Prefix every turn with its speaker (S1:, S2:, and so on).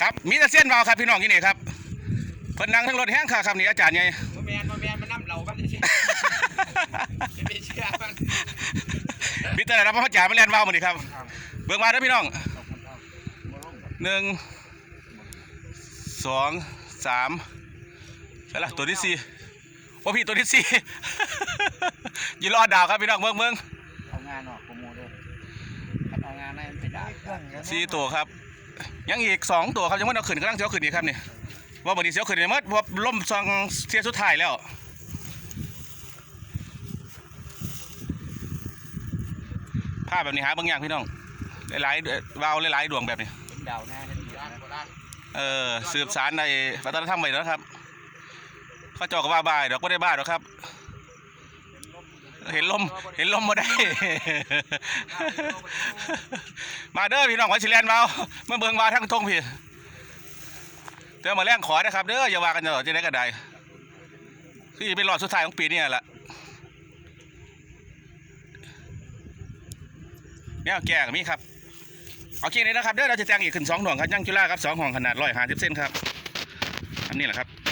S1: ครับมีแต่เส้นเบาครับพี่น้องที่นี่ครับเพิ่นนั่งทั้งรถแห้งค่ะครับนี่อาจารย์ไง
S2: มาแมนมาแมนมันน้ำเหล่าบ้านสิไม่เชื่อมัน
S1: พีเตอร์รับพระจ่ามาเล่นเบาหมดนี่ครับ เบิ่งมาเด้อพี่น้องหนึ่งสองสามใช่ละตัวที่สี่โอ้พี่ตัวที่สี่อยืนรอดดาวครับพี่น้องเบิ่งเบิ่ง
S2: เอางานออก
S1: สี่ตัวครับ ยังอีกสองตัวครับยังไม่เอาขึ้นกำลังจะเอาขึ้นอีกครับนี่ว่าบดีเสียวขึ้นเนี่ยเมื่อพอล่มซองเทียสุดท้ายแล้วภาพแบบนี้หาบางอย่างพี่น้องหลายๆวาวหลายๆดวงแบบนี้
S2: เป็นดาวหน้าเห็นดีโบราณ
S1: เออสืบสารในวัฒนธรรมไปแล้วครับเขาเจาะก็ว่าบ้าดอกก็ได้บ้าดอกครับ เห็นลมเห็นลมมาได้ มาเด้อพี่น้องวัชิเลีนเมาเมื่อเบิงมาทั้งทงพี่เดี๋ยวมาแรงขอนะครับเด้ออย่าว่ากันตลอดจะได้กระไดคือเป็นรอดสุดท้ายของปีนี้แหละเนี่ยแก่กับมีครับเอาแค่นี้นะครับเด้อเราจะแจ้งอีกขึ้นสองดวงครับย่างจุฬาครับสองห้องขนาดร้อยห้าสิบเซนครับอันนี้แหละครับ